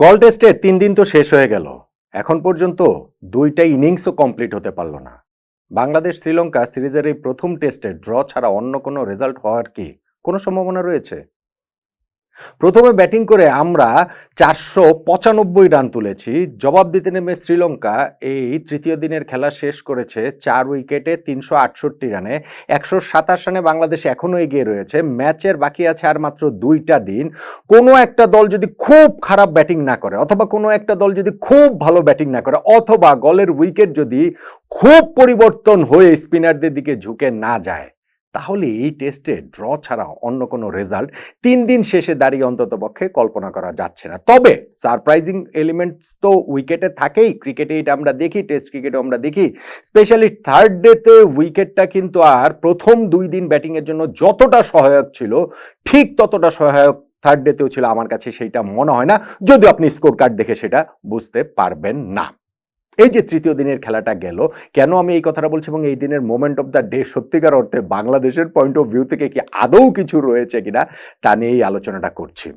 গল টেস্টের তিন দিন তো শেষ হয়ে গেল। এখন পর্যন্ত দুইটা ইনিংসও কমপ্লিট হতে পারল না। বাংলাদেশ শ্রীলঙ্কা সিরিজের এই প্রথম টেস্টে ড্র ছাড়া অন্য কোনো রেজাল্ট হওয়ার কি কোনো সম্ভাবনা রয়েছে? প্রথমে ব্যাটিং করে আমরা চারশো পঁচানব্বই রান তুলেছি। জবাব দিতে নেমে শ্রীলঙ্কা এই তৃতীয় দিনের খেলা শেষ করেছে চার উইকেটে তিনশো আটষট্টি রানে। একশো সাতাশ রানে বাংলাদেশ এখনও এগিয়ে রয়েছে। ম্যাচের বাকি আছে আর মাত্র দুইটা দিন। কোনো একটা দল যদি খুব খারাপ ব্যাটিং না করে অথবা কোনো একটা দল যদি খুব ভালো ব্যাটিং না করে অথবা গলের উইকেট যদি খুব পরিবর্তন হয়ে স্পিনারদের দিকে ঝুঁকে না যায়। তাহলে এই টেস্টে ড্র ছাড়া অন্য কোনো রেজাল্ট তিন দিন শেষে দাঁড়িয়ে অন্তত পক্ষে কল্পনা করা যাচ্ছে না। তবে সারপ্রাইজিং এলিমেন্টস তো উইকেটে থাকেই। ক্রিকেটে এটা আমরা দেখি টেস্ট ক্রিকেটে আমরা দেখি। স্পেশালি থার্ড ডেতে উইকেটটা কিন্তু আর প্রথম দুই দিন ব্যাটিংয়ের জন্য যতটা সহায়ক ছিল, ঠিক ততটা সহায়ক থার্ড ডেতেও ছিল আমার কাছে সেইটা মনে হয় না। যদিও আপনি স্কোর কার্ড দেখে সেটা বুঝতে পারবেন না। এই যে তৃতীয় দিনের খেলাটা গেল, কেন আমি এই কথাটা বলছি এবং এই দিনের মোমেন্ট অফ দ্য ডে সত্যিকার অর্থে বাংলাদেশের পয়েন্ট অফ ভিউ থেকে কি আদৌ কিছু রয়েছে কিনা, তা নিয়ে এই আলোচনাটা করছি।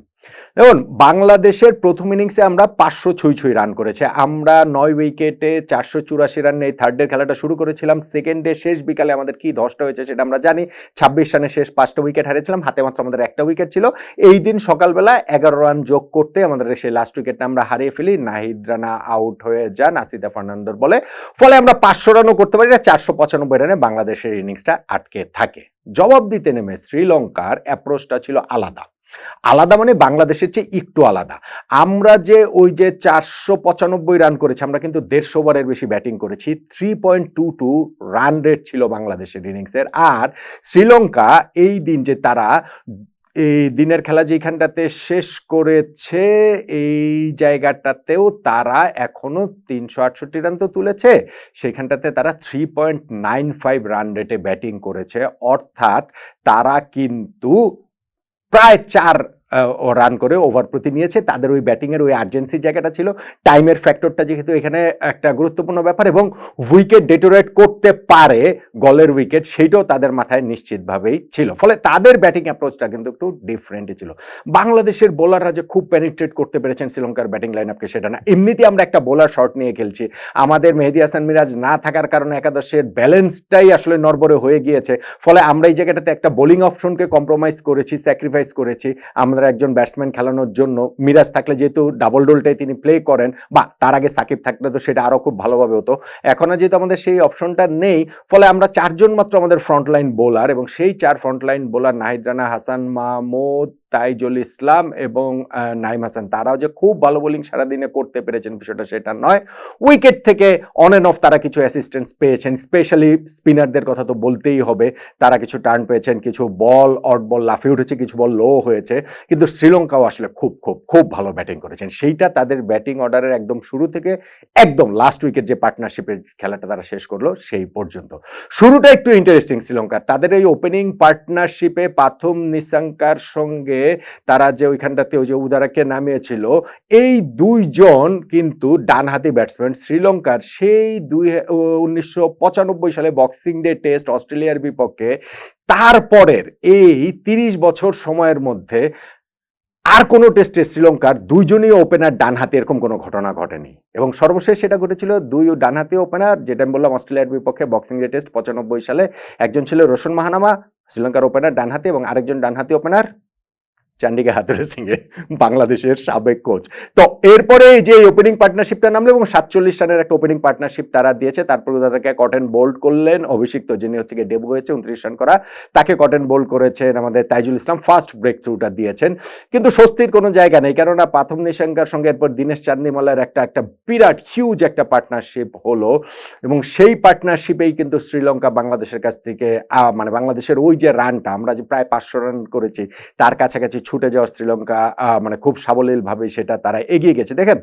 দেখুন, বাংলাদেশের প্রথম ইনিংসে আমরা পাঁচশো ছুঁই ছুঁই রান করেছে। আমরা নয় উইকেটে চারশো চুরাশি রান এই থার্ডের খেলাটা শুরু করেছিলাম। সেকেন্ডে শেষ বিকালে আমাদের কি ধসটা হয়েছে সেটা আমরা জানি। ছাব্বিশ রানে শেষ পাঁচটা উইকেট হারিয়েছিলাম হাতে মাত্র আমাদের একটা উইকেট ছিল। এই দিন সকালবেলা এগারো রান যোগ করতে আমাদের সেই লাস্ট উইকেটটা আমরা হারিয়ে ফেলি। নাহিদ রানা আউট হয়ে যান, আসিদা ফার্নান্দোর বলে। ফলে আমরা পাঁচশো রানও করতে পারি না, চারশো পঁচানব্বই রানে বাংলাদেশের ইনিংসটা আটকে থাকে। জবাব দিতে নেমে শ্রীলঙ্কার অ্যাপ্রোচটা ছিল আলাদা। আলাদা মানে বাংলাদেশের চেয়ে একটু আলাদা। আমরা যে ওই যে চারশো পঁচানব্বই রান করেছি, আমরা কিন্তু দেড়শো ওভারের বেশি ব্যাটিং করেছি। Three point two two run rate ছিল বাংলাদেশের ইনিংসের আর শ্রীলঙ্কা এই দিন যে তারা এই দিনের খেলা যেখানটাতে শেষ করেছে, এই জায়গাটাতেও তারা এখনও তিনশো আটষট্টি রান তো তুলেছে। সেখানটাতে তারা three point nine five run রেটে ব্যাটিং করেছে। অর্থাৎ তারা কিন্তু প্রায় চার রান করে ওভার প্রতি নিয়েছে। তাদের ওই ব্যাটিংয়ের ওই আর্জেন্সির জায়গাটা ছিল। টাইমের ফ্যাক্টরটা যেহেতু এখানে একটা গুরুত্বপূর্ণ ব্যাপার এবং উইকেট ডেটোরেট করতে পারে গলের উইকেট সেইটাও তাদের মাথায় নিশ্চিতভাবেই ছিল। ফলে তাদের ব্যাটিং অ্যাপ্রোচটা কিন্তু একটু ডিফারেন্টই ছিল। বাংলাদেশের বোলাররা যে খুব পেনিট্রেট করতে পেরেছেন শ্রীলঙ্কার ব্যাটিং লাইন আপকে সেটা না। এমনিতে আমরা একটা বোলার শট নিয়ে খেলছি। আমাদের মেহেদি হাসান মিরাজ না থাকার কারণে একাদশের ব্যালেন্সটাই আসলে নরবরে হয়ে গিয়েছে। ফলে আমরা এই জায়গাটাতে একটা বোলিং অপশনকে কম্প্রোমাইজ করেছি স্যাক্রিফাইস করেছি। আমরা একজন ব্যাটসম্যান খেলানোর জন্য মিরাজ থাকলে যেহেতু ডাবল ডোলটাই তিনি প্লে করেন, বা তার আগে সাকিব থাকলে তো সেটা আরও খুব ভালোভাবে হতো। এখনও যেহেতু আমাদের সেই অপশনটা নেই, ফলে আমরা চারজন মাত্র আমাদের ফ্রন্টলাইন বোলার এবং সেই চার ফ্রন্টলাইন বোলার নাহিদ রানা, হাসান মাহমুদ তাইজুল ইসলাম এবং নাইম হাসান। তারাও যে খুব ভালো বোলিং সারাদিনে করতে পেরেছেন বিষয়টা সেটা নয়। উইকেট থেকে অন অ্যান্ড অফ তারা কিছু অ্যাসিস্ট্যান্স পেয়েছেন। স্পেশালি স্পিনারদের কথা তো বলতেই হবে। তারা কিছু টার্ন পেয়েছেন, কিছু বল অট বল লাফিয়ে উঠেছে, কিছু বল লো হয়েছে। কিন্তু শ্রীলঙ্কাও আসলে খুব খুব খুব ভালো ব্যাটিং করেছেন। সেইটা তাদের ব্যাটিং অর্ডারের একদম শুরু থেকে একদম লাস্ট উইকেট যে পার্টনারশিপের খেলাটা তারা শেষ করল সেই পর্যন্ত। শুরুটা একটু ইন্টারেস্টিং শ্রীলঙ্কার। তাদের এই ওপেনিং পার্টনারশিপে পাথম নিশাঙ্কার সঙ্গে তারা যে ওইখানটাতে ওই যে উদারাকে নামিয়েছিল, এই দুইজন কিন্তু ডানহাতি ব্যাটসম্যান শ্রীলঙ্কার। সেই দুই উনিশশো সালে বক্সিং ডে টেস্ট অস্ট্রেলিয়ার বিপক্ষে। তারপরের এই তিরিশ বছর সময়ের মধ্যে আর কোনো টেস্টে শ্রীলঙ্কার দুইজনই ওপেনার ডানহাতে, এরকম কোনো ঘটনা ঘটেনি। এবং সর্বশেষ সেটা ঘটেছিল দুই ডানহাতি ওপেনার, যেটা আমি বললাম অস্ট্রেলিয়ার বিপক্ষে বক্সিং ডে টেস্ট পঁচানব্বই সালে একজন ছিল রোশন মাহানামা, শ্রীলঙ্কার ওপেনার ডানহাতি এবং আরেকজন ডানহাতি ওপেনার চান্ডিকা হাতুরে সিংয়ে বাংলাদেশের সাবেক কোচ তো এরপরে যে ওপেনিং পার্টনারশিপটা নামলো এবং সাতচল্লিশ রানের একটা ওপেনিং পার্টনারশিপ তারা দিয়েছে, তারপর তাদেরকে কটেন বোল্ড করলেন অভিষিক্ত, যিনি হচ্ছে গিয়ে ডেবু হয়েছে উনত্রিশ রান করা। তাকে কটেন বোল্ড করেছেন আমাদের তাইজুল ইসলাম ফার্স্ট ব্রেক থ্রুটা দিয়েছেন। কিন্তু স্বস্তির কোনো জায়গা নেই, কেননা প্রাথম নিশাঙ্কার সঙ্গে এরপর দীনেশ চান্দিমালার একটা একটা বিরাট হিউজ একটা পার্টনারশিপ হলো। এবং সেই পার্টনারশিপেই কিন্তু শ্রীলঙ্কা বাংলাদেশের কাছ থেকে মানে বাংলাদেশের ওই যে রানটা, আমরা যে প্রায় পাঁচশো রান করেছি, তার কাছাকাছি ছুটে যাওয়া শ্রীলঙ্কা মানে খুব সাবলীলভাবে সেটা তারা এগিয়ে গেছে। দেখেন,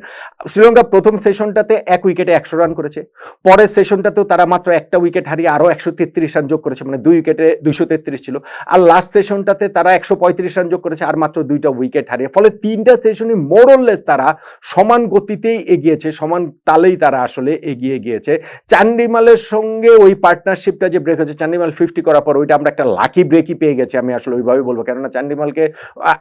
শ্রীলঙ্কা প্রথম সেশনটাতে এক উইকেটে একশো রান করেছে। পরের সেশনটাতেও তারা মাত্র একটা উইকেট হারিয়ে আরও একশো তেত্রিশ রান যোগ করেছে। মানে দুই উইকেটে দুইশো তেত্রিশ ছিল। আর লাস্ট সেশনটাতে তারা একশো পঁয়ত্রিশ রান যোগ করেছে আর মাত্র দুইটা উইকেট হারিয়ে। ফলে তিনটা সেশনই মোরললেস তারা সমান গতিতেই এগিয়েছে, সমান তালেই তারা আসলে এগিয়ে গিয়েছে। চান্ডিমালের সঙ্গে ওই পার্টনারশিপটা যে ব্রেক হয়েছে, চান্ডিমাল ফিফটি করার পর ওইটা আমরা একটা লাকি ব্রেকই পেয়ে গেছি, আমি আসলে ওইভাবে বলব। কেননা চান্ডিমালকে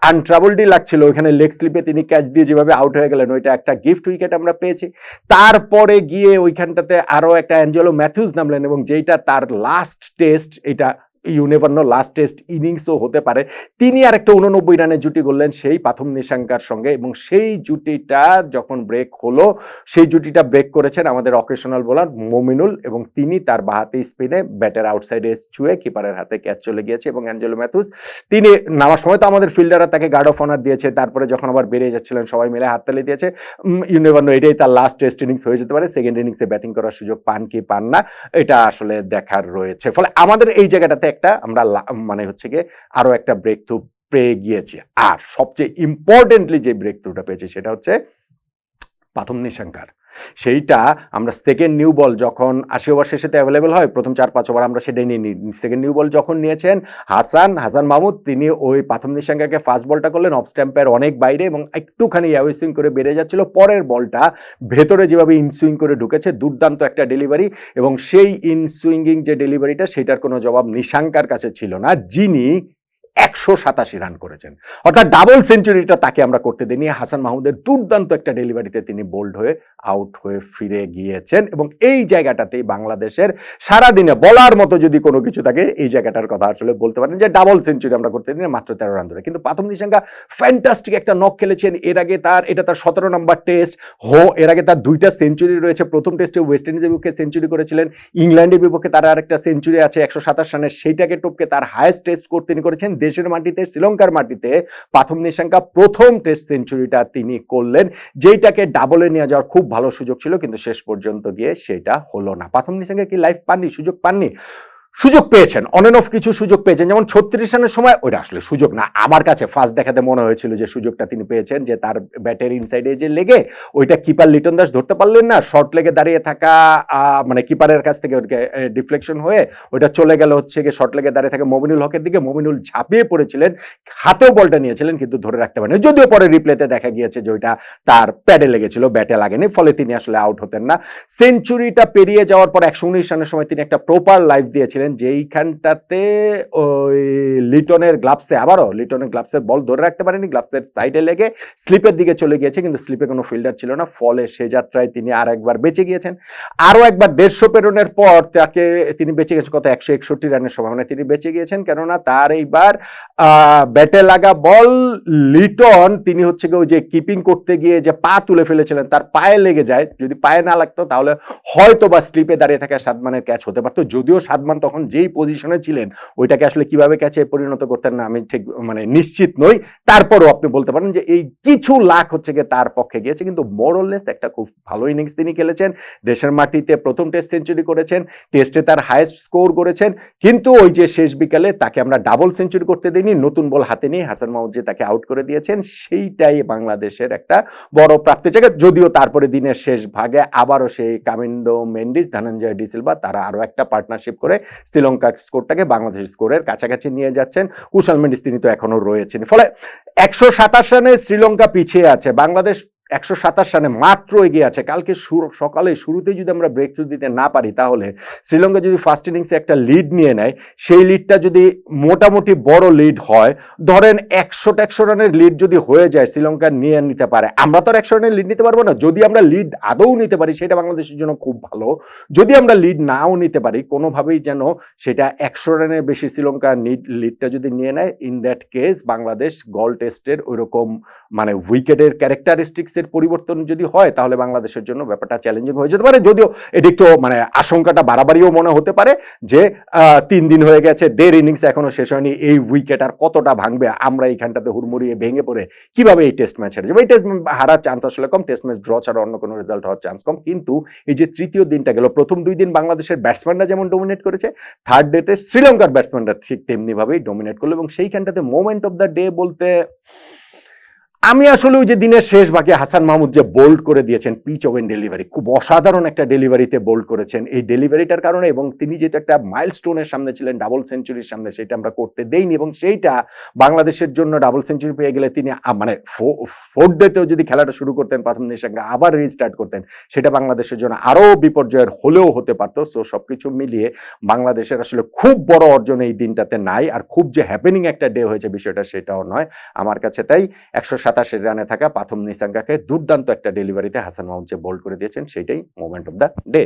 আনট্রাবলডই লাগছিল। ওইখানে লেগ স্লিপে তিনি ক্যাচ দিয়ে যেভাবে আউট হয়ে গেলেন, ওইটা একটা গিফট উইকেট আমরা পেয়েছি। তারপরে গিয়ে ওইখানটাতে আরও একটা অ্যাঞ্জেলো ম্যাথিউস নামলেন এবং যেইটা তার লাস্ট টেস্ট এটা ইউনেভার্নো লাস্ট টেস্ট ইনিংসও হতে পারে। তিনি আর একটা উননব্বই রানের জুটি করলেন সেই প্রথম নিশাঙ্কার সঙ্গে এবং সেই জুটিটা যখন ব্রেক হলো, সেই জুটিটা ব্রেক করেছেন আমাদের অকেশনাল বোলার মমিনুল এবং তিনি তার বাহাতি স্পিনে ব্যাটের আউটসাইডে ছুঁয়ে কিপারের হাতে ক্যাচ চলে গিয়েছে এবং অ্যাঞ্জেলো ম্যাথুস, তিনি নামার সময় তো আমাদের ফিল্ডাররা তাকে গার্ড অফ অনার দিয়েছে, তারপরে যখন আবার বেরিয়ে যাচ্ছিলেন, সবাই মিলে হাত হাততালি দিয়েছে। ইউনেভার্নো এটাই তার লাস্ট টেস্ট ইনিংস হয়ে যেতে পারে। সেকেন্ড ইনিংসে ব্যাটিং করার সুযোগ পান কি পান না, এটা আসলে দেখার রয়েছে। ফলে আমাদের এই জায়গাটাতে একটা আমরা মানে হচ্ছে গিয়ে আরও একটা ব্রেক থ্রু পেয়ে গিয়েছি। আর সবচেয়ে ইম্পর্টেন্টলি যে ব্রেক থ্রুটা পেয়েছি সেটা হচ্ছে প্রথম নিশঙ্কার সেইটা আমরা সেকেন্ড নিউ বল যখন আশি ওভার শেষেতে অ্যাভেলেবেল হয়, প্রথম চার পাঁচ ওভার আমরা সেটাই নিয়ে নিই। সেকেন্ড নিউ বল যখন নিয়েছেন হাসান হাসান মাহমুদ, তিনি ওই প্রথম নিশাঙ্কাকে ফার্স্ট বলটা করলেন অফ স্ট্যাম্পের অনেক বাইরে এবং একটুখানি অ্যাওয়ে সুইং করে বেড়ে যাচ্ছিল। পরের বলটা ভেতরে যেভাবে ইনসুইং করে ঢুকেছে, দুর্দান্ত একটা ডেলিভারি এবং সেই ইনসুইঙ্গিং যে ডেলিভারিটা সেটার কোনো জবাব নিশাঙ্কার কাছে ছিল না। যিনি একশো সাতাশি রান করেছেন। অর্থাৎ ডাবল সেঞ্চুরিটা তাকে আমরা করতে দিইনি। হাসান মাহমুদের দুর্দান্ত একটা ডেলিভারিতে তিনি বোল্ড হয়ে আউট হয়ে ফিরে গিয়েছেন এবং এই জায়গাটাতেই বাংলাদেশের সারাদিনে বলার মতো যদি কোনো কিছু থাকে, এই জায়গাটার কথা আসলে বলতে পারেন যে ডাবল সেঞ্চুরি আমরা করতে দিই মাত্র তেরো রান ধরে। কিন্তু প্রথম নিশাঙ্কা ফ্যান্টাস্টিক একটা নক খেলেছেন। এর আগে তার, এটা তার সতেরো নম্বর টেস্ট হো, এর আগে তার দুইটা সেঞ্চুরি রয়েছে। প্রথম টেস্টে ওয়েস্ট ইন্ডিজের বিপক্ষে সেঞ্চুরি করেছিলেন। ইংল্যান্ডের বিপক্ষে তার আরেকটা সেঞ্চুরি আছে, একশো সাতাশ রানের, সেইটাকে টপকে তার হায়েস্ট টেস্ট স্কোর তিনি করেছেন। দেশের মাটিতে, শ্রীলঙ্কার মাটিতে প্রথম নিশাঙ্কা প্রথম টেস্ট সেঞ্চুরিটা তিনি করলেন। যেইটাকে ডাবলে নিয়ে যাওয়ার খুব ভালো সুযোগ ছিল, কিন্তু শেষ পর্যন্ত গিয়ে সেটা হলো না। প্রথম নিশাঙ্কা কি লাইফ পাননি, সুযোগ পাননি? সুযোগ পেয়েছেন অন অফ কিছু সুযোগ পেয়েছেন। যেমন ছত্রিশ রানের সময় ওইটা আসলে সুযোগ না। আমার কাছে ফার্স্ট দেখাতে মনে হয়েছিল যে সুযোগটা তিনি পেয়েছেন, যে তার ব্যাটের ইনসাইডে যে লেগে ওইটা কিপার লিটন দাস ধরতে পারলেন না। শর্ট লেগে দাঁড়িয়ে থাকা মানে কিপারের কাছ থেকে ডিফ্লেকশন হয়ে ওইটা চলে গেল হচ্ছে গিয়ে শর্ট লেগে দাঁড়িয়ে থাকা মমিনুল হকের দিকে। মমিনুল ঝাঁপিয়ে পড়েছিলেন, হাতেও বলটা নিয়েছিলেন কিন্তু ধরে রাখতে পারেন। যদিও পরে রিপ্লেতে দেখা গিয়েছে যে ওইটা তার প্যাডে লেগেছিল ব্যাটে লাগেনি, ফলে তিনি আসলে আউট হতেন না। সেঞ্চুরিটা পেরিয়ে যাওয়ার পর একশো উনিশ রানের সময় তিনি একটা প্রপার লাইফ দিয়েছিলেন। যেইখানটাতে ওই লিটনের গ্লাভসে, আবারও লিটনের গ্লাভসের বল ধরে রাখতে পারেনি, গ্লাভসের সাইডে লেগে স্লিপের দিকে চলে গিয়েছে, কিন্তু স্লিপে কোনো ফিল্ডার ছিল না, ফলে সে যাত্রায় তিনি আর একবার বেঁচে গিয়েছেন। আরও একবার দেড়শো প্রেরণের পর তাকে তিনি বেঁচে গেছেন, কত, একশো একষট্টি রানের সম্ভাবনা তিনি বেঁচে গিয়েছেন, কেননা তার এইবার ব্যাটে লাগা বল লিটন, তিনি হচ্ছে ওই যে কিপিং করতে গিয়ে যে পা তুলে ফেলেছিলেন, তার পায়ে লেগে যায়, যদি পায়ে না লাগতো তাহলে হয়তো বা স্লিপে দাঁড়িয়ে থাকা সাদমানের ক্যাচ হতে পারতো, যদিও সাদমান তখন যেই পজিশনে ছিলেন, ওইটাকে আসলে কীভাবে ক্যাচে পরিণত করতেন না, আমি ঠিক মানে নিশ্চিত নই। তারপরও আপনি বলতে পারেন যে এই কিছু লাখ হচ্ছে গিয়ে তার পক্ষে গিয়েছে, কিন্তু মোরলেস একটা খুব ভালো ইনিংস তিনি খেলেছেন। দেশের মাটিতে প্রথম টেস্ট সেঞ্চুরি করেছেন টেস্টে তার হায়েস্ট স্কোর করেছেন কিন্তু ওই যে শেষ বিকালে তাকে আমরা ডাবল সেঞ্চুরি করতে দিইনি, নতুন বল হাতে নিয়ে হাসান মাহমুদ যে তাকে আউট করে দিয়েছেন, সেইটাই বাংলাদেশের একটা বড় প্রাপ্তি। জায়গা যদিও তারপরে দিনের শেষ ভাগে আবারও সেই কামিন্ডো মেন্ডিস, ধনঞ্জয় ডিসিলভা তারা আরও একটা পার্টনারশিপ করে শ্রীলঙ্কা স্কোরটাকে বাংলাদেশ স্কোরের কাছাকাছি নিয়ে যাচ্ছেন। কুশাল মেন্ডিস তিনি তো এখনও রয়েছেন। ফলে একশো সাতাশ রানে শ্রীলঙ্কা পিছিয়ে আছে। বাংলাদেশ একশো সাতাশ রানে মাত্র এগিয়ে আছে। কালকে সকালে শুরুতেই যদি আমরা ব্রেক থ্রু দিতে না পারি, তাহলে শ্রীলঙ্কা যদি ফার্স্ট ইনিংসে একটা লিড নিয়ে নেয়, সেই লিডটা যদি মোটামুটি বড় লিড হয়, ধরেন একশো একশো রানের লিড যদি হয়ে যায়, শ্রীলঙ্কা নিয়ে নিতে পারে। আমরা তো আর একশো রানের লিড নিতে পারব না। যদি আমরা লিড আদৌ নিতে পারি, সেটা বাংলাদেশের জন্য খুব ভালো। যদি আমরা লিড নাও নিতে পারি, কোনোভাবেই যেন সেটা একশো রানের বেশি শ্রীলঙ্কা লিডটা যদি নিয়ে নেয় in that case Bangladesh Galle টেস্টের ওইরকম মানে উইকেটের ক্যারেক্টারিস্টিক্সের পরিবর্তন যদি হয়, তাহলে বাংলাদেশের জন্য ব্যাপারটা চ্যালেঞ্জিং হয়ে যেতে পারে। যদিও এটি একটু মানে আশঙ্কাটা বাড়াবাড়িও মনে হতে পারে যে তিন দিন হয়ে গেছে, দেড় ইনিংস এখনও শেষ হয়নি, এই উইকেট আর কতটা ভাঙবে, আমরা এইখানটাতে হুড়মুড়িয়ে ভেঙে পড়ে কীভাবে এই টেস্ট ম্যাচ হেরে যাব? এই টেস্ট হারার চান্স আসলে কম টেস্ট ম্যাচ ড্র ছাড়া অন্য কোনো রেজাল্ট হওয়ার চান্স কম। কিন্তু এই যে তৃতীয় দিনটা গেল, প্রথম দুই দিন বাংলাদেশের ব্যাটসম্যানরা যেমন ডোমিনেট করেছে থার্ড ডেতে শ্রীলঙ্কার ব্যাটসম্যানরা ঠিক তেমনিভাবেই ডোমিনেট করল এবং সেইখানটাতে মোমেন্ট অফ দ্য ডে বলতে আমি আসলে ওই যে দিনের শেষ বাকি হাসান মাহমুদ যে বোল্ড করে দিয়েছেন পিচ ওভেন ডেলিভারি খুব অসাধারণ একটা ডেলিভারিতে বোল্ড করেছেন। এই ডেলিভারিটার কারণে এবং তিনি যেহেতু একটা মাইলস্টোনের সামনে ছিলেন ডাবল সেঞ্চুরির সামনে, সেটা আমরা করতে দেইনি এবং সেইটা বাংলাদেশের জন্য ডাবল সেঞ্চুরি পেয়ে গেলে তিনি মানে ফোর্থ ডেতেও যদি খেলাটা শুরু করতেন, প্রথম দিনের সঙ্গে আবার রিস্টার্ট করতেন, সেটা বাংলাদেশের জন্য আরও বিপর্যয়ের হলেও হতে পারতো। সো সবকিছু মিলিয়ে বাংলাদেশের আসলে খুব বড় অর্জন এই দিনটাতে নাই। আর খুব যে হ্যাপেনিং একটা ডে হয়েছে বিষয়টা সেটাও নয়। আমার কাছে তাই একশো সাত সাতাশি রানে থাকা প্রথম নিসাঙ্গাকে দুর্দান্ত একটা ডেলিভারিতে হাসান যে বোল্ড করে দিয়েছেন সেটাই মোমেন্ট অফ দ্য ডে